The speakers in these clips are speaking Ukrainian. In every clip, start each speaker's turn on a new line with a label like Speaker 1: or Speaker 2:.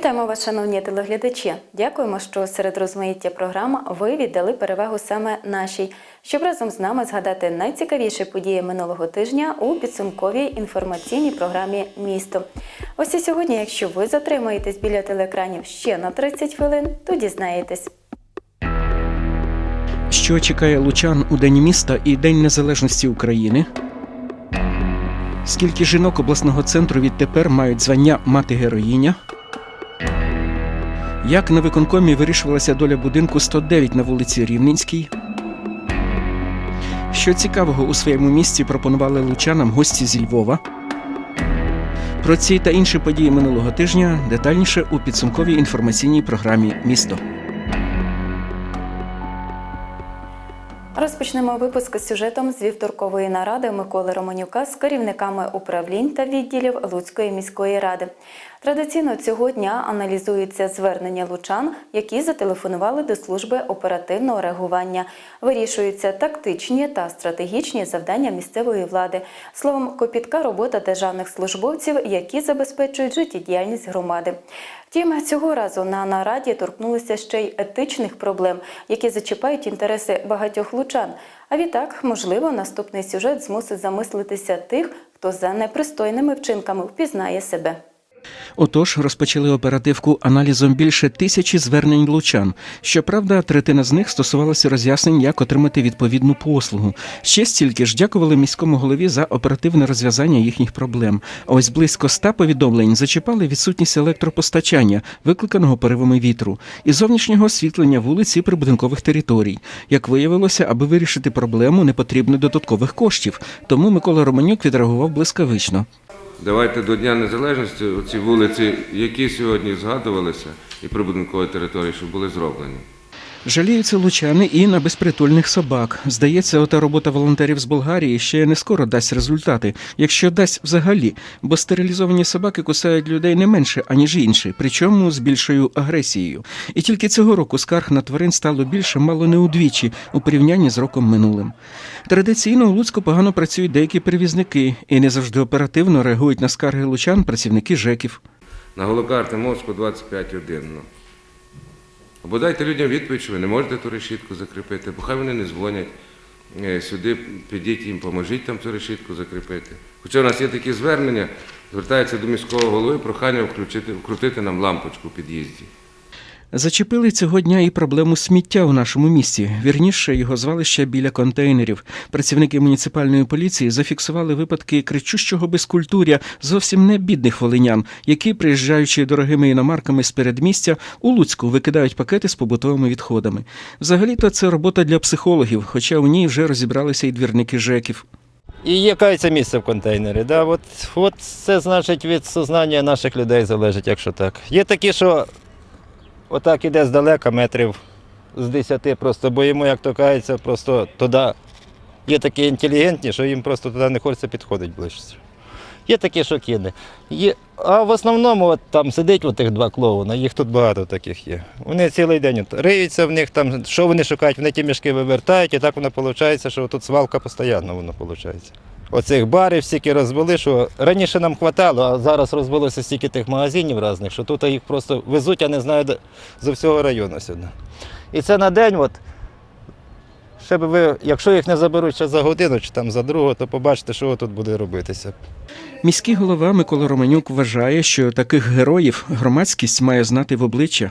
Speaker 1: Вітаємо вас, шановні телеглядачі. Дякуємо, що серед розмаїття програм ви віддали перевагу саме нашій, щоб разом з нами згадати найцікавіші події минулого тижня у підсумковій інформаційній програмі Місто. Ось і сьогодні, якщо ви затримаєтесь біля телеекранів ще на 30 хвилин, то дізнаєтесь.
Speaker 2: Що чекає лучан у День міста і День Незалежності України? Скільки жінок обласного центру відтепер мають звання мати героїня? Як на виконкомі вирішувалася доля будинку 109 на вулиці Рівненській? Що цікавого у своєму місті пропонували лучанам гості зі Львова? Про ці та інші події минулого тижня детальніше у підсумковій інформаційній програмі Місто.
Speaker 1: Розпочнемо випуск з сюжетом з вівторкової наради Миколи Романюка з керівниками управлінь та відділів Луцької міської ради. Традиційно цього дня аналізуються звернення лучан, які зателефонували до служби оперативного реагування. Вирішуються тактичні та стратегічні завдання місцевої влади. Словом, копітка робота державних службовців, які забезпечують життєдіяльність громади. Втім, цього разу на нараді торкнулися ще й етичних проблем, які зачіпають інтереси багатьох лучан. А відтак, можливо, наступний сюжет змусить замислитися тих, хто за непристойними вчинками впізнає себе.
Speaker 2: Отож, розпочали оперативку аналізом більше тисячі звернень лучан. Щоправда, третина з них стосувалася роз'яснень, як отримати відповідну послугу. Ще стільки ж дякували міському голові за оперативне розв'язання їхніх проблем. А ось близько ста повідомлень зачіпали відсутність електропостачання, викликаного поривами вітру, і зовнішнього освітлення вулиць і прибудинкових територій. Як виявилося, аби вирішити проблему, не потрібно додаткових коштів. Тому Микола Романюк відреагував блискавично.
Speaker 3: Давайте до Дня Незалежності оці вулиці, які сьогодні згадувалися, і прибудинкові території, що були зроблені.
Speaker 2: Жаліються лучани і на безпритульних собак. Здається, ота робота волонтерів з Болгарії ще не скоро дасть результати, якщо дасть взагалі, бо стерилізовані собаки кусають людей не менше, аніж інші, причому з більшою агресією. І тільки цього року скарг на тварин стало більше, мало не удвічі у порівнянні з роком минулим. Традиційно у Луцьку погано працюють деякі перевізники і не завжди оперативно реагують на скарги лучан працівники ЖЕКів.
Speaker 3: На голокарти мозку 25.1. Ну. Або дайте людям відповідь, що ви не можете ту решітку закріпити, бо хай вони не дзвонять. Е, Сюди підіть їм, поможіть там цю решітку закріпити. Хоча у нас є такі звернення, звертаються до міського голови, прохання вкрутити нам лампочку в під'їзді.
Speaker 2: Зачепили цього дня і проблему сміття у нашому місті. Вірніше його звалища біля контейнерів. Працівники муніципальної поліції зафіксували випадки кричущого безкультуря зовсім не бідних волинян, які, приїжджаючи дорогими іномарками з передмістя, у Луцьку викидають пакети з побутовими відходами. Взагалі-то це робота для психологів, хоча у ній вже розібралися і двірники ЖЕКів.
Speaker 4: І яке це місце в контейнері. Да? От, от це значить від сознання наших людей залежить, якщо так. Є такі, що отак іде здалека, метрів з 10, просто бо йому, як то кажеться, просто туди. Є такі інтелігентні, що їм просто туди не хочеться підходити ближче. Є такі, що кине. Є, а в основному от там сидить от два клоуна, їх тут багато таких є. Вони цілий день от риються в них, там, що вони шукають, вони ті мішки вивертають, і так воно виходить, що тут свалка постійно воно виходить. Оцих барів стільки розвели, що раніше нам хватало, а зараз розвелося стільки тих магазинів різних, що тут їх просто везуть, я не знаю, де- з всього району сюди. І це на день, от, ще би ви, якщо їх не заберуть ще за годину чи там за другу, то побачите, що тут буде робитися.
Speaker 2: Міський голова Микола Романюк вважає, що таких героїв громадськість має знати в обличчя.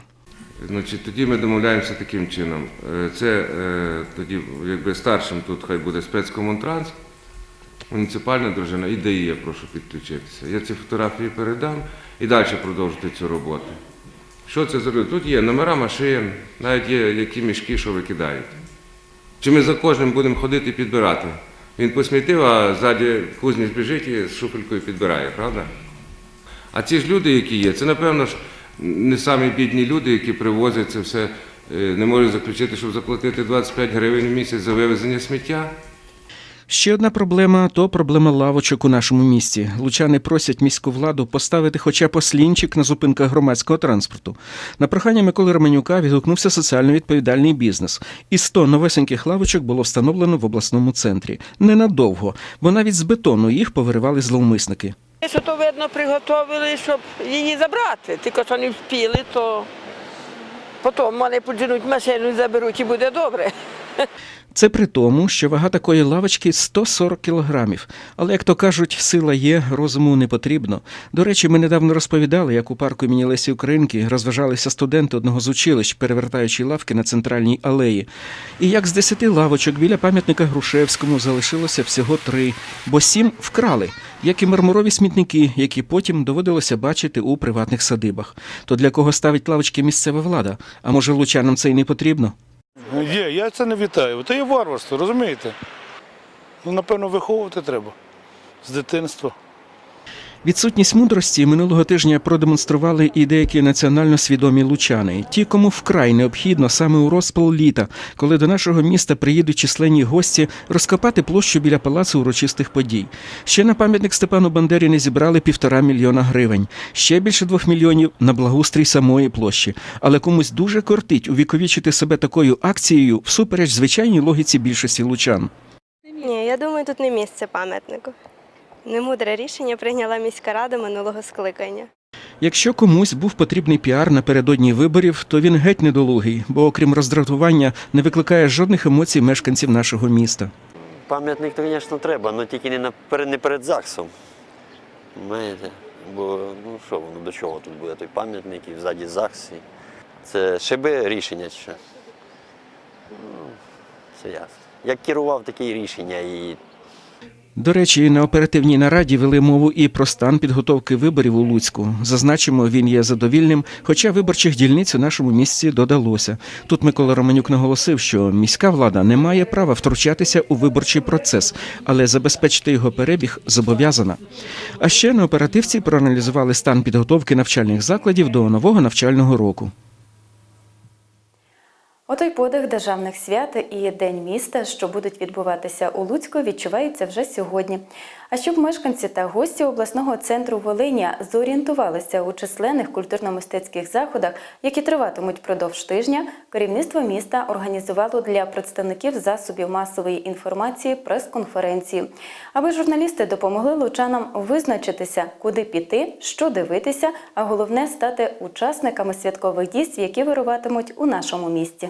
Speaker 3: Значить, тоді ми домовляємося таким чином. Е, Це е, тоді, якби старшим тут хай буде спецкомунтранс, муніципальна дружина і ДАІ я прошу підключитися. Я ці фотографії передам і далі продовжити цю роботу. Що це люди? Тут є номера машин, навіть є які мішки, що викидають. Чи ми за кожним будемо ходити підбирати? Він посмітив, а ззаді кузніць біжить і з шуфелькою підбирає, правда? А ці ж люди, які є, це, напевно ж, не самі бідні люди, які привозять це все, е, не можуть заключити, щоб заплатити 25 гривень в місяць за вивезення сміття.
Speaker 2: Ще одна проблема то проблема лавочок у нашому місті. Лучани просять міську владу поставити хоча б ослінчик на зупинках громадського транспорту. На прохання Миколи Романюка відгукнувся соціально відповідальний бізнес. І 100 новесеньких лавочок було встановлено в обласному центрі. Ненадовго, бо навіть з бетону їх повиривали зловмисники.
Speaker 5: Що то видно приготували, щоб її забрати. Тільки що не вспіли, то потім мене подженуть машину і заберуть і буде добре.
Speaker 2: Це при тому, що вага такої лавочки 140 кілограмів. Але, як то кажуть, сила є, розуму не потрібно. До речі, ми недавно розповідали, як у парку імені Лесі Українки розважалися студенти одного з училищ, перевертаючи лавки на центральній алеї. І як з десяти лавочок біля пам'ятника Грушевському залишилося всього три, бо сім вкрали, як і мармурові смітники, які потім доводилося бачити у приватних садибах. То для кого ставить лавочки місцева влада? А може, лучанам це й не потрібно?
Speaker 6: Є, я це не вітаю. Це є варварство, розумієте? Ну, напевно, виховувати треба з дитинства.
Speaker 2: Відсутність мудрості минулого тижня продемонстрували і деякі національно свідомі лучани, ті, кому вкрай необхідно саме у розпал літа, коли до нашого міста приїдуть численні гості розкопати площу біля палацу урочистих подій. Ще на пам'ятник Степану Бандері не зібрали півтора мільйона гривень, ще більше двох мільйонів на благоустрій самої площі. Але комусь дуже кортить увіковічити себе такою акцією всупереч звичайній логіці більшості лучан.
Speaker 7: Ні, я думаю, тут не місце пам'ятнику. Немудре рішення прийняла міська рада минулого скликання.
Speaker 2: Якщо комусь був потрібний піар напередодні виборів, то він геть недолугий, бо окрім роздратування не викликає жодних емоцій мешканців нашого міста.
Speaker 8: Пам'ятник, то, звісно, треба, але тільки не, на, перед- не перед ЗАГСом. Знаєте? Бо ну що воно до чого тут буде той пам'ятник і ззаді ЗАГС. і Це шибе рішення чи що? Ну, це ясно. Як керував таке рішення і
Speaker 2: До речі, на оперативній нараді вели мову і про стан підготовки виборів у Луцьку. Зазначимо, він є задовільним, хоча виборчих дільниць у нашому місті додалося. Тут Микола Романюк наголосив, що міська влада не має права втручатися у виборчий процес, але забезпечити його перебіг зобов'язана. А ще на оперативці проаналізували стан підготовки навчальних закладів до нового навчального року.
Speaker 1: Отой подих державних свят і День міста, що будуть відбуватися у Луцьку, відчувається вже сьогодні. А щоб мешканці та гості обласного центру Волиня зорієнтувалися у численних культурно-мистецьких заходах, які триватимуть продовж тижня, керівництво міста організувало для представників засобів масової інформації прес-конференції, аби журналісти допомогли лучанам визначитися, куди піти, що дивитися, а головне стати учасниками святкових дійств, які вируватимуть у нашому місті.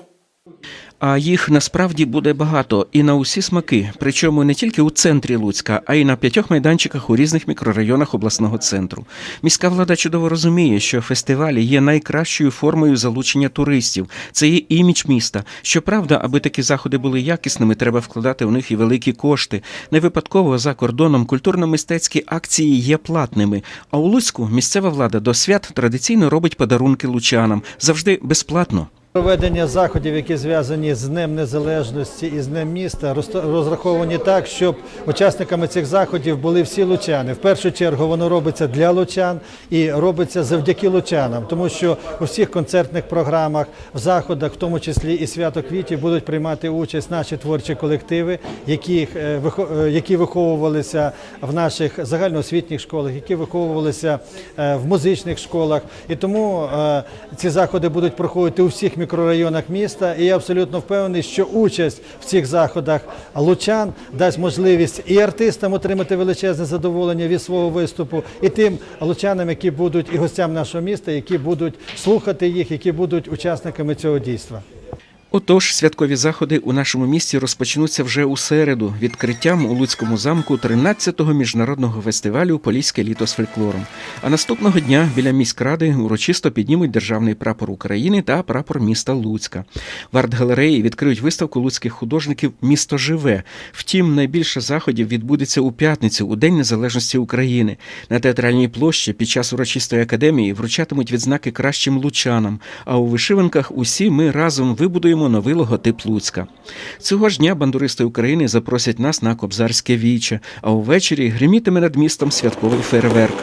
Speaker 2: А їх насправді буде багато і на усі смаки, причому не тільки у центрі Луцька, а й на п'ятьох майданчиках у різних мікрорайонах обласного центру. Міська влада чудово розуміє, що фестивалі є найкращою формою залучення туристів. Це є імідж міста. Щоправда, аби такі заходи були якісними, треба вкладати у них і великі кошти. Не випадково за кордоном культурно-мистецькі акції є платними. А у Луцьку місцева влада до свят традиційно робить подарунки лучанам завжди безплатно.
Speaker 9: Проведення заходів, які зв'язані з Днем Незалежності і з Днем міста, роз- розраховані так, щоб учасниками цих заходів були всі лучани. В першу чергу воно робиться для лучан і робиться завдяки лучанам, тому що у всіх концертних програмах, в заходах, в тому числі і свято квітів, будуть приймати участь наші творчі колективи, яких, е, е, які виховувалися в наших загальноосвітніх школах, які виховувалися е, в музичних школах. І тому ці заходи будуть проходити у всіх мікрорайонах міста. І я абсолютно впевнений, що участь в цих заходах лучан дасть можливість і артистам отримати величезне задоволення від свого виступу, і тим лучанам, які будуть і гостям нашого міста, які будуть слухати їх, які будуть учасниками цього дійства.
Speaker 2: Отож, святкові заходи у нашому місті розпочнуться вже у середу відкриттям у Луцькому замку 13-го міжнародного фестивалю Поліське літо з фольклором. А наступного дня біля міськради урочисто піднімуть державний прапор України та прапор міста Луцька. В арт-галереї відкриють виставку луцьких художників Місто живе. Втім, найбільше заходів відбудеться у п'ятницю, у День Незалежності України. На театральній площі під час урочистої академії вручатимуть відзнаки кращим лучанам. А у вишиванках усі ми разом вибудуємо новий логотип Луцька. Цього ж дня бандуристи України запросять нас на Кобзарське віче, а увечері гримітиме над містом святковий фейерверк.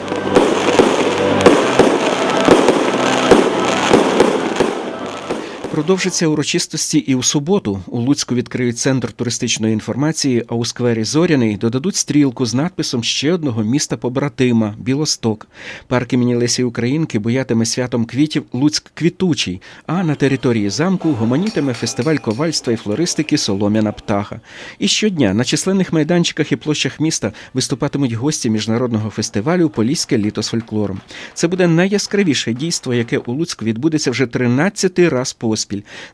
Speaker 2: Продовжиться урочистості і у суботу. У Луцьку відкриють центр туристичної інформації, а у сквері Зоряний додадуть стрілку з надписом ще одного міста побратима Білосток. Парк імені Лесі Українки боятиме святом квітів Луцьк квітучий, а на території замку гомонітиме фестиваль ковальства і флористики Солом'яна птаха. І щодня на численних майданчиках і площах міста виступатимуть гості міжнародного фестивалю Поліське літо з фольклором. Це буде найяскравіше дійство, яке у Луцьку відбудеться вже 13-й раз поспіль.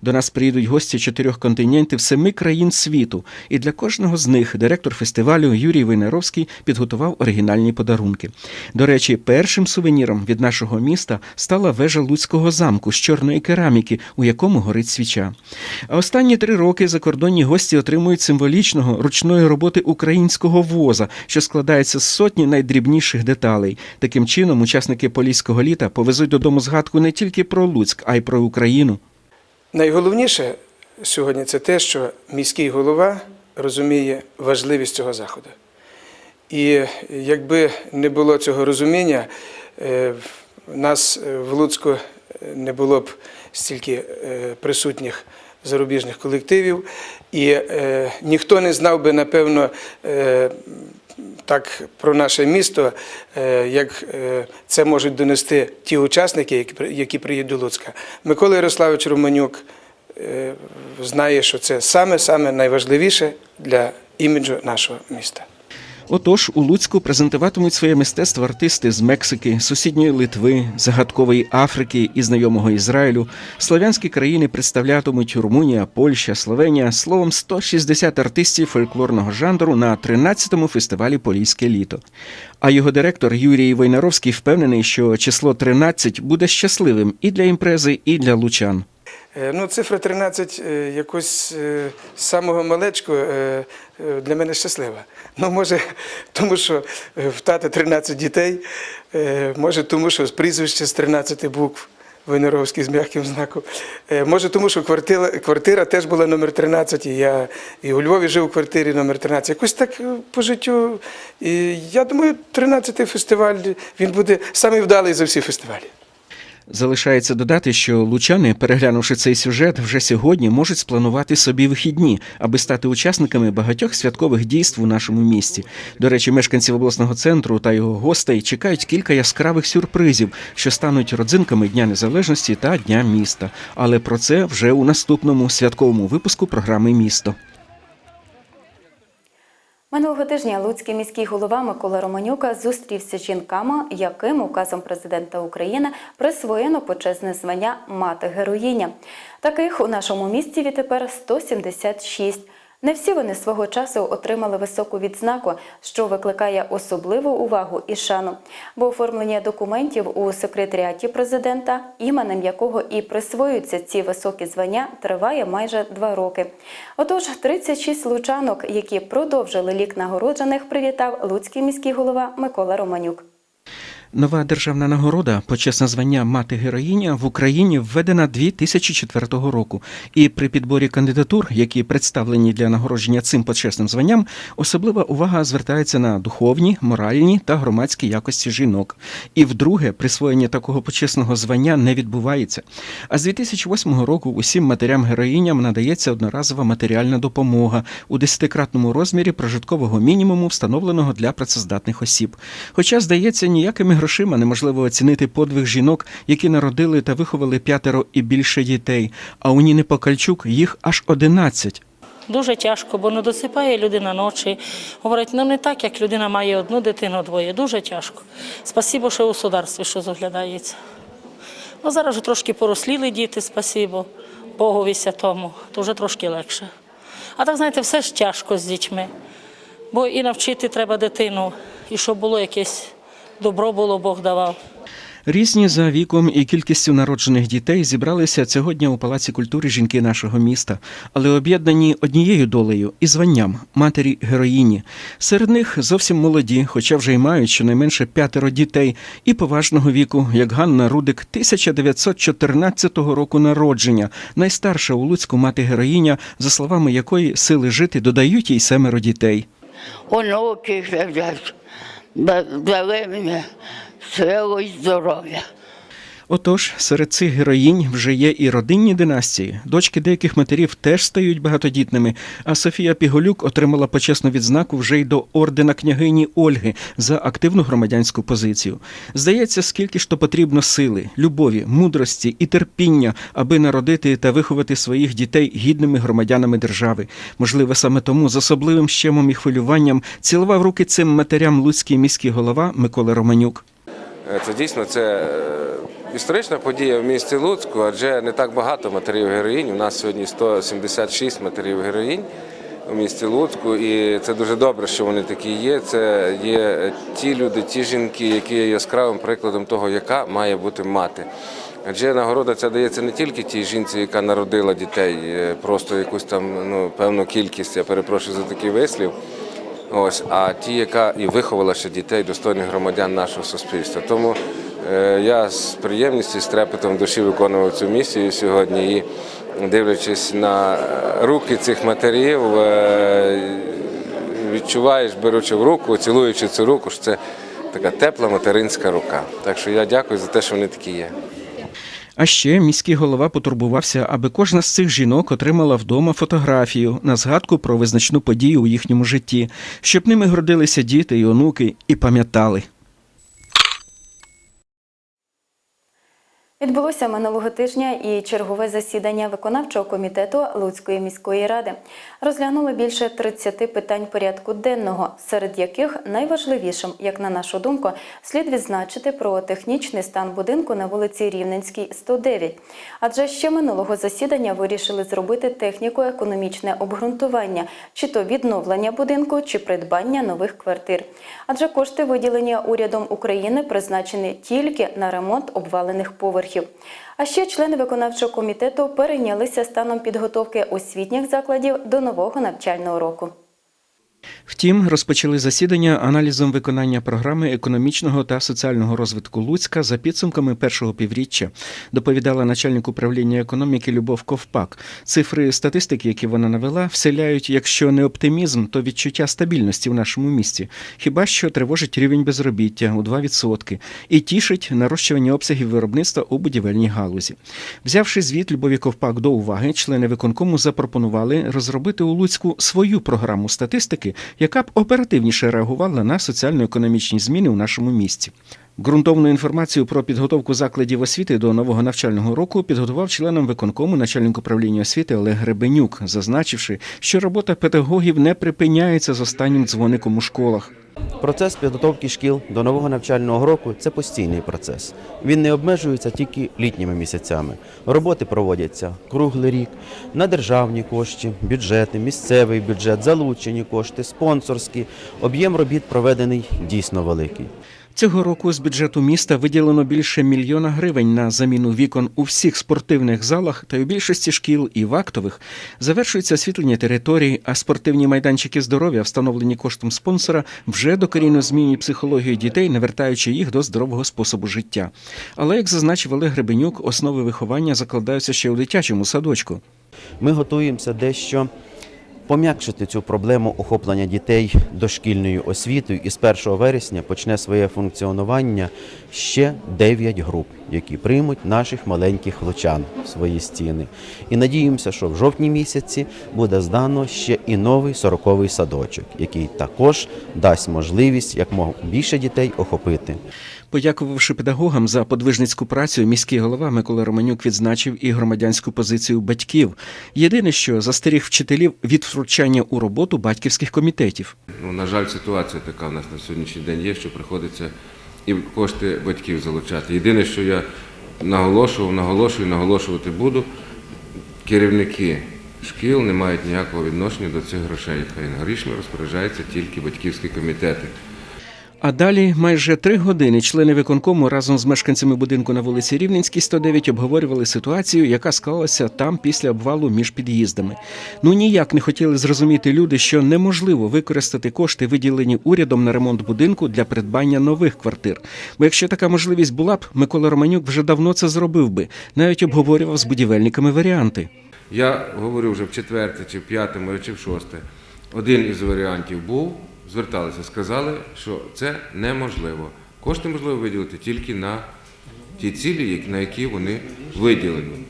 Speaker 2: До нас приїдуть гості чотирьох континентів, семи країн світу. І для кожного з них директор фестивалю Юрій Войнаровський підготував оригінальні подарунки. До речі, першим сувеніром від нашого міста стала вежа Луцького замку з чорної кераміки, у якому горить свіча. А останні три роки закордонні гості отримують символічного ручної роботи українського воза, що складається з сотні найдрібніших деталей. Таким чином, учасники поліського літа повезуть додому згадку не тільки про Луцьк, а й про Україну.
Speaker 10: Найголовніше сьогодні це те, що міський голова розуміє важливість цього заходу. І якби не було цього розуміння, е, нас в Луцьку не було б стільки е, присутніх зарубіжних колективів, і е, ніхто не знав би, напевно, так про наше місто, е, як е, це можуть донести ті учасники, які приїдуть до Луцька. Микола Ярославович Романюк е, знає, що це саме-саме найважливіше для іміджу нашого міста.
Speaker 2: Отож, у Луцьку презентуватимуть своє мистецтво артисти з Мексики, сусідньої Литви, загадкової Африки і знайомого Ізраїлю. Славянські країни представлятимуть Румунія, Польща, Словенія, словом 160 артистів фольклорного жанру на 13-му фестивалі Поліське літо. А його директор Юрій Войнаровський впевнений, що число 13 буде щасливим і для імпрези, і для лучан.
Speaker 10: Е, Ну, цифра 13 е, якось е, з самого малечку для мене щаслива. Ну, може, тому що в тата 13 дітей, може, тому що прізвище з 13 букв. Войнаровський з м'яким знаком. Може, тому що квартира, квартира теж була номер 13, і я і у Львові жив у квартирі номер 13. Якось так по життю. І я думаю, 13-й фестиваль він буде самий вдалий за всі фестивалі.
Speaker 2: Залишається додати, що лучани, переглянувши цей сюжет, вже сьогодні можуть спланувати собі вихідні, аби стати учасниками багатьох святкових дійств у нашому місті. До речі, мешканців обласного центру та його гостей чекають кілька яскравих сюрпризів, що стануть родзинками Дня Незалежності та Дня міста. Але про це вже у наступному святковому випуску програми Місто.
Speaker 1: Минулого тижня Луцький міський голова Микола Романюка зустрівся з жінками, яким указом президента України присвоєно почесне звання мати героїня. Таких у нашому місті відтепер 176. Не всі вони свого часу отримали високу відзнаку, що викликає особливу увагу і шану. Бо оформлення документів у секретаріаті президента, іменем якого і присвоюються ці високі звання, триває майже два роки. Отож, 36 лучанок, які продовжили лік нагороджених, привітав Луцький міський голова Микола Романюк.
Speaker 2: Нова державна нагорода, почесне звання мати героїня в Україні введена 2004 року. І при підборі кандидатур, які представлені для нагородження цим почесним званням, особлива увага звертається на духовні, моральні та громадські якості жінок. І вдруге, присвоєння такого почесного звання не відбувається. А з 2008 року усім матерям-героїням надається одноразова матеріальна допомога у десятикратному розмірі прожиткового мінімуму, встановленого для працездатних осіб. Хоча, здається, ніякими грошима неможливо оцінити подвиг жінок, які народили та виховали п'ятеро і більше дітей. А у Ніни Покальчук їх аж 11.
Speaker 11: Дуже тяжко, бо не досипає людина ночі. Говорить, ну не так, як людина має одну дитину, двоє. Дуже тяжко. Спасибо, що у сударстві що заглядається. Ну, зараз вже трошки поросліли діти, спасибо, Богові святому, то вже трошки легше. А так, знаєте, все ж тяжко з дітьми. Бо і навчити треба дитину, і щоб було якесь добро було, Бог давав.
Speaker 2: Різні за віком і кількістю народжених дітей зібралися цього дня у Палаці культури жінки нашого міста, але об'єднані однією долею і званням матері героїні. Серед них зовсім молоді, хоча вже й мають щонайменше п'ятеро дітей, і поважного віку, як Ганна Рудик 1914 року народження, найстарша у Луцьку мати героїня, за словами якої сили жити додають їй семеро дітей.
Speaker 12: да- дали мені силу і здоров'я.
Speaker 2: Отож, серед цих героїнь вже є і родинні династії. Дочки деяких матерів теж стають багатодітними. А Софія Піголюк отримала почесну відзнаку вже й до ордена княгині Ольги за активну громадянську позицію. Здається, скільки ж то потрібно сили, любові, мудрості і терпіння, аби народити та виховати своїх дітей гідними громадянами держави. Можливо, саме тому з особливим щемом і хвилюванням цілував руки цим матерям луцький міський голова Микола Романюк.
Speaker 3: Е, Це дійсно це е, історична подія в місті Луцьку, адже не так багато матерів героїнь. У нас сьогодні 176 матерів героїнь у місті Луцьку, і це дуже добре, що вони такі є. Це є ті люди, ті жінки, які є яскравим прикладом того, яка має бути мати. Адже нагорода ця дається не тільки тій жінці, яка народила дітей, е, просто якусь там ну, певну кількість, я перепрошую за такий вислів. Ось, а ті, яка і виховала ще дітей, достойних громадян нашого суспільства. Тому я з приємністю, з трепетом душі виконував цю місію сьогодні і дивлячись на е, руки цих матерів, е, відчуваєш, беручи в руку, цілуючи цю руку, що це така тепла материнська рука. Так що я дякую за те, що вони такі є.
Speaker 2: А ще міський голова потурбувався, аби кожна з цих жінок отримала вдома фотографію на згадку про визначну подію у їхньому житті, щоб ними гордилися діти і онуки і пам'ятали.
Speaker 1: Відбулося минулого тижня і чергове засідання виконавчого комітету Луцької міської ради. Розглянули більше 30 питань порядку денного, серед яких найважливішим, як на нашу думку, слід відзначити про технічний стан будинку на вулиці Рівненській, 109. Адже ще минулого засідання вирішили зробити техніко-економічне обґрунтування, чи то відновлення будинку, чи придбання нових квартир. Адже кошти, виділені урядом України, призначені тільки на ремонт обвалених поверхів. А ще члени виконавчого комітету перейнялися станом підготовки освітніх закладів до нового навчального року.
Speaker 2: Втім, розпочали засідання аналізом виконання програми економічного та соціального розвитку Луцька за підсумками першого півріччя, доповідала начальник управління економіки Любов Ковпак. Цифри статистики, які вона навела, вселяють, якщо не оптимізм, то відчуття стабільності в нашому місті. Хіба що тривожить рівень безробіття у 2% і тішить нарощування обсягів виробництва у будівельній галузі. Взявши звіт Любові Ковпак до уваги, члени виконкому запропонували розробити у Луцьку свою програму статистики, яка б оперативніше реагувала на соціально-економічні зміни у нашому місті. Ґрунтовну інформацію про підготовку закладів освіти до нового навчального року підготував членом виконкому начальник управління освіти Олег Гребенюк, зазначивши, що робота педагогів не припиняється з останнім дзвоником у школах.
Speaker 12: Процес підготовки шкіл до нового навчального року це постійний процес. Він не обмежується тільки літніми місяцями. Роботи проводяться круглий рік на державні кошти, бюджети, місцевий бюджет, залучені кошти, спонсорські. Об'єм робіт проведений дійсно великий.
Speaker 2: Цього року з бюджету міста виділено більше мільйона гривень на заміну вікон у всіх спортивних залах та у більшості шкіл і в актових. Завершується освітлення територій, а спортивні майданчики здоров'я, встановлені коштом спонсора, вже докорінно змінюють психологію дітей, не вертаючи їх до здорового способу життя. Але, як зазначив Олег Гребенюк, основи виховання закладаються ще у дитячому садочку.
Speaker 12: Ми готуємося дещо пом'якшити цю проблему охоплення дітей дошкільною освітою. І з 1 вересня почне своє функціонування ще 9 груп, які приймуть наших маленьких лучан в свої стіни. І надіємося, що в жовтні місяці буде здано ще і новий 40-й садочок, який також дасть можливість як більше дітей охопити.
Speaker 2: Подякувавши педагогам за подвижницьку працю, міський голова Микола Романюк відзначив і громадянську позицію батьків. Єдине, що застеріг вчителів від втручання у роботу батьківських комітетів.
Speaker 3: Ну, на жаль, ситуація така в нас на сьогоднішній день є, що приходиться і кошти батьків залучати. Єдине, що я наголошував, наголошую, наголошувати буду, керівники шкіл не мають ніякого відношення до цих грошей. Хай грішми розпоряджаються тільки батьківські комітети.
Speaker 2: А далі майже три години члени виконкому разом з мешканцями будинку на вулиці Рівненській 109 обговорювали ситуацію, яка склалася там після обвалу між під'їздами. Ну ніяк не хотіли зрозуміти люди, що неможливо використати кошти, виділені урядом на ремонт будинку для придбання нових квартир. Бо якщо така можливість була б, Микола Романюк вже давно це зробив би, навіть обговорював з будівельниками варіанти.
Speaker 3: Я говорю вже в четверте, чи в п'ятому, чи в шосте. Один із варіантів був, зверталися, сказали, що це неможливо. Кошти можливо виділити тільки на ті цілі, на які вони виділені.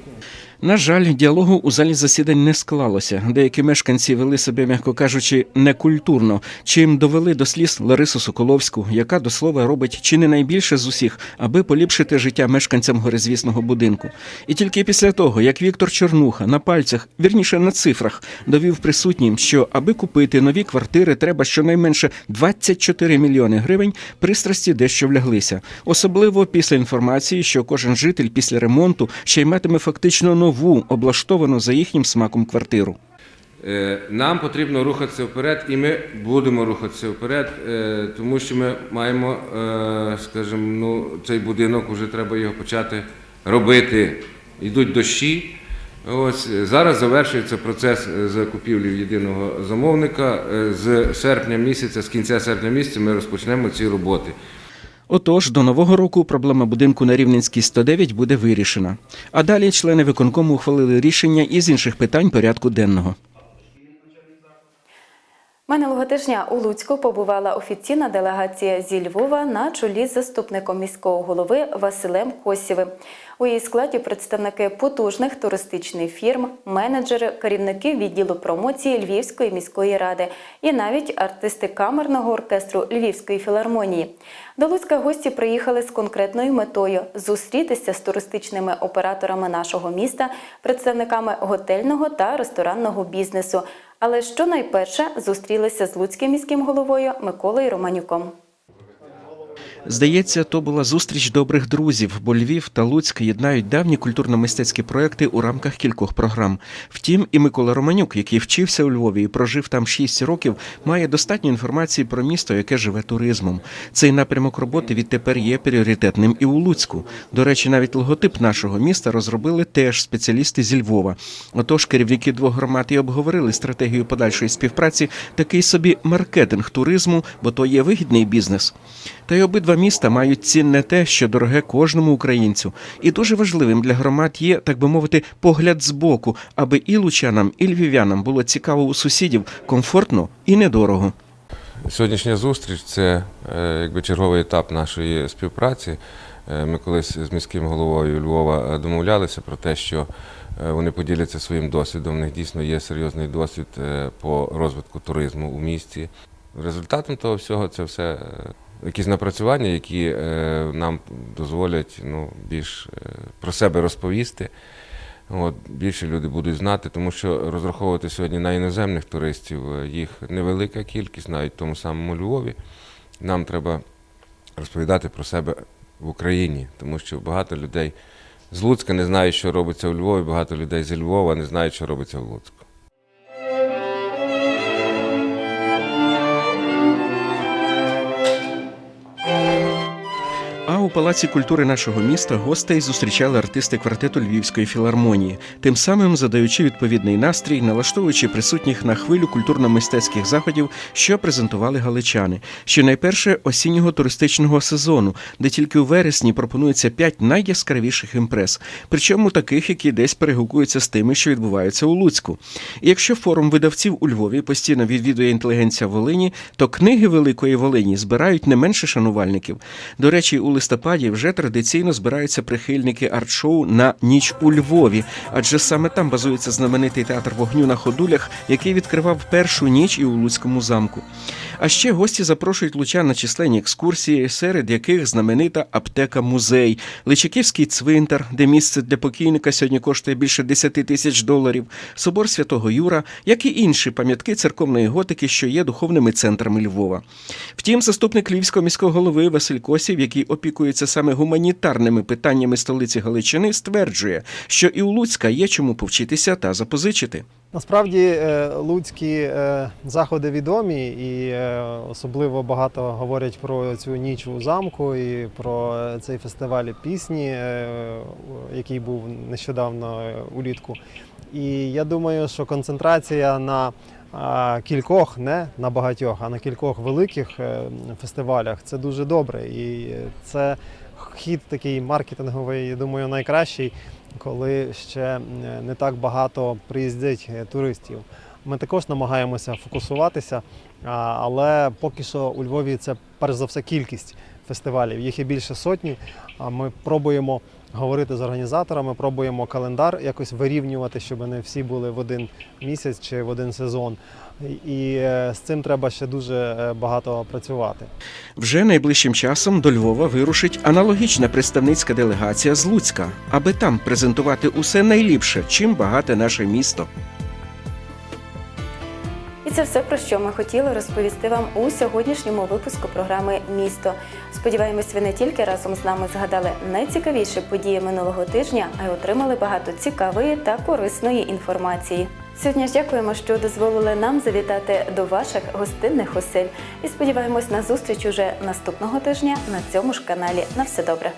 Speaker 2: На жаль, діалогу у залі засідань не склалося. Деякі мешканці вели себе, м'яко кажучи, некультурно, чим довели до сліз Ларису Соколовську, яка до слова робить чи не найбільше з усіх, аби поліпшити життя мешканцям горизвісного будинку. І тільки після того, як Віктор Чорнуха на пальцях, вірніше на цифрах, довів присутнім, що аби купити нові квартири, треба щонайменше 24 мільйони гривень, пристрасті дещо вляглися. Особливо після інформації, що кожен житель після ремонту ще й матиме фактично нову, облаштовану за їхнім смаком квартиру.
Speaker 3: Е, Нам потрібно рухатися вперед, і ми будемо рухатися вперед, е, тому що ми маємо, е, скажімо, ну, цей будинок вже треба його почати робити. Йдуть дощі. Ось зараз завершується процес закупівлі єдиного замовника. З серпня місяця, з кінця серпня місяця, ми розпочнемо ці роботи.
Speaker 2: Отож, до нового року проблема будинку на Рівненській 109 буде вирішена. А далі члени виконкому ухвалили рішення із інших питань порядку денного.
Speaker 1: Минулого тижня у Луцьку побувала офіційна делегація зі Львова на чолі з заступником міського голови Василем Косєвим. У її складі представники потужних туристичних фірм, менеджери, керівники відділу промоції Львівської міської ради і навіть артисти камерного оркестру Львівської філармонії. До Луцька гості приїхали з конкретною метою зустрітися з туристичними операторами нашого міста, представниками готельного та ресторанного бізнесу. Але що найперше зустрілися з Луцьким міським головою Миколою Романюком.
Speaker 2: Здається, то була зустріч добрих друзів, бо Львів та Луцьк єднають давні культурно-мистецькі проекти у рамках кількох програм. Втім, і Микола Романюк, який вчився у Львові і прожив там 6 років, має достатньо інформації про місто, яке живе туризмом. Цей напрямок роботи відтепер є пріоритетним і у Луцьку. До речі, навіть логотип нашого міста розробили теж спеціалісти зі Львова. Отож, керівники двох громад і обговорили стратегію подальшої співпраці, такий собі маркетинг туризму, бо то є вигідний бізнес. Та й обидва міста мають цінне те, що дороге кожному українцю. І дуже важливим для громад є, так би мовити, погляд збоку, аби і лучанам, і львів'янам було цікаво у сусідів, комфортно і недорого.
Speaker 3: Сьогоднішня зустріч це е, якби черговий етап нашої співпраці. Е, Ми колись з міським головою Львова е, домовлялися про те, що вони поділяться своїм досвідом. У них дійсно є серйозний досвід по розвитку туризму у місті. Результатом того всього це все якісь напрацювання, які е, нам дозволять ну, більш е, про себе розповісти. От, більше люди будуть знати, тому що розраховувати сьогодні на іноземних туристів е, їх невелика кількість, навіть в тому самому Львові. Нам треба розповідати про себе в Україні, тому що багато людей з Луцька не знають, що робиться у Львові, багато людей зі Львова не знають, що робиться в Луцьку.
Speaker 2: У палаці культури нашого міста гостей зустрічали артисти квартету Львівської філармонії, тим самим задаючи відповідний настрій, налаштовуючи присутніх на хвилю культурно-мистецьких заходів, що презентували галичани. Ще найперше осіннього туристичного сезону, де тільки у вересні пропонується п'ять найяскравіших імпрез, причому таких, які десь перегукуються з тими, що відбуваються у Луцьку. І якщо форум видавців у Львові постійно відвідує інтелігенція Волині, то книги Великої Волині збирають не менше шанувальників. До речі, у листопаді вже традиційно збираються прихильники арт-шоу на ніч у Львові, адже саме там базується знаменитий театр вогню на ходулях, який відкривав першу ніч і у Луцькому замку. А ще гості запрошують лучан на численні екскурсії, серед яких знаменита аптека-музей, Личаківський цвинтар, де місце для покійника сьогодні коштує більше 10 тисяч доларів, собор Святого Юра, як і інші пам'ятки церковної готики, що є духовними центрами Львова. Втім, заступник Львівського міського голови Василь Косів, який опікується саме гуманітарними питаннями столиці Галичини, стверджує, що і у Луцька є чому повчитися та запозичити.
Speaker 13: Насправді е, луцькі е, заходи відомі і е, особливо багато говорять про цю ніч у замку і про цей фестиваль пісні, який був нещодавно улітку. І я думаю, що концентрація на кількох, не на багатьох, а на кількох великих фестивалях це дуже добре. І це хід такий маркетинговий, я думаю, найкращий, коли ще не так багато приїздять е, туристів. Ми також намагаємося фокусуватися, але поки що у Львові це перш за все кількість
Speaker 9: фестивалів. Їх є більше сотні. Ми пробуємо говорити з організаторами, пробуємо календар якось вирівнювати, щоб не всі були в один місяць чи в один сезон. І е, з цим треба ще дуже е, багато працювати.
Speaker 2: Вже найближчим часом до Львова вирушить аналогічна представницька делегація з Луцька, аби там презентувати усе найліпше, чим багате наше місто.
Speaker 1: Це все про що ми хотіли розповісти вам у сьогоднішньому випуску програми Місто. Сподіваємось, ви не тільки разом з нами згадали найцікавіші події минулого тижня, а й отримали багато цікавої та корисної інформації. Сьогодні ж дякуємо, що дозволили нам завітати до ваших гостинних осель. І сподіваємось на зустріч уже наступного тижня на цьому ж каналі. На все добре.